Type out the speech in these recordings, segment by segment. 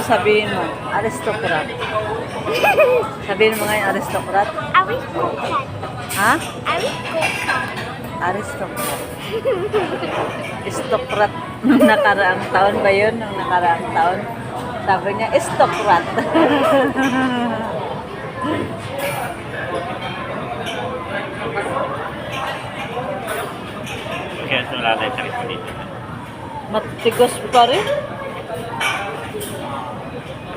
sabihin mo? Aristocrat. Sabihin mo ngayon aristocrat. Aristocrat. Ha? Aristocrat. Aristocrat. Aristocrat. Nung nakaraang taon ba yun? Nung nakaraang taon. Sabi niya, aristocrat. Kaya tayong sakit mo dito. Matigas pa rin.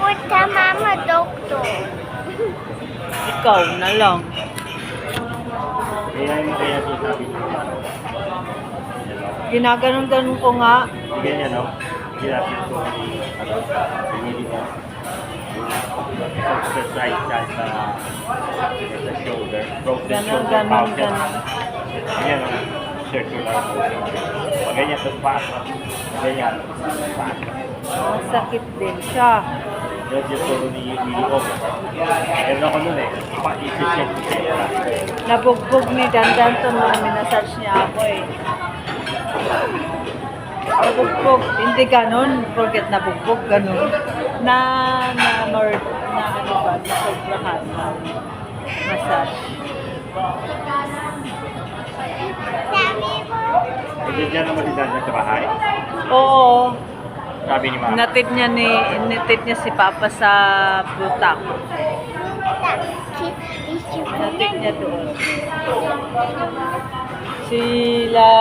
Punta mama doktor. Ikaw na lang. Kaya yung kaya sinasabi niyo. Ginaganon-ganon ko nga. Ganyan, no? Ginapit ko ano, pinili mo. Exercise sa sa shoulder. Broken Ganon, shoulder ganon. Ganyan, no? Circular motion. Ganyan, tapos pasa. Ganyan, pasa. Masakit din siya. Yun yung turo ni O. Meron ako nun eh. Pa-efficient. Nabugbog ni Dandan to nung minasage niya ako eh. Nabugbog. Hindi ganun. Forget nabugbog. Ganun. Na, na, more, na ano ba, na sobrahan na massage. Hindi dyan naman si Dan sa bahay. Oo. Sabi ni Mama. Natid niya ni, natid niya si Papa sa Butak. Natid niya doon. Sila,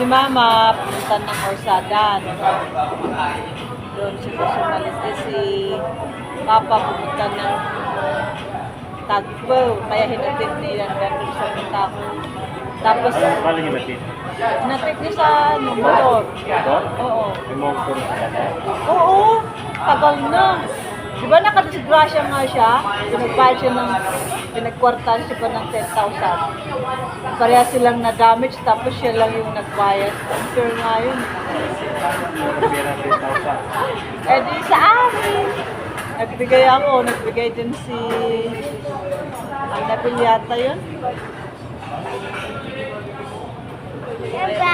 si Mama, punta ng Orsadan. Doon si personality, si Papa pumunta ng Tagpo. Kaya hinatid nila doon sa Butak. Tapos, Paano niyo natin? natid niya sa ano, motor. Ito? Oo. Yung kanya. Oo, tagal na. Di ba nakadisgrasya nga siya? Pinagbayad siya ng, pinagkwartan siya pa ng 10,000. Pareha silang na-damage, tapos siya lang yung nagbayad. Sure nga yun. Pera 10,000. Eh di sa amin. Nagbigay ako, nagbigay din si... Ang nabil yata yun.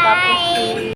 Tapos bye. si...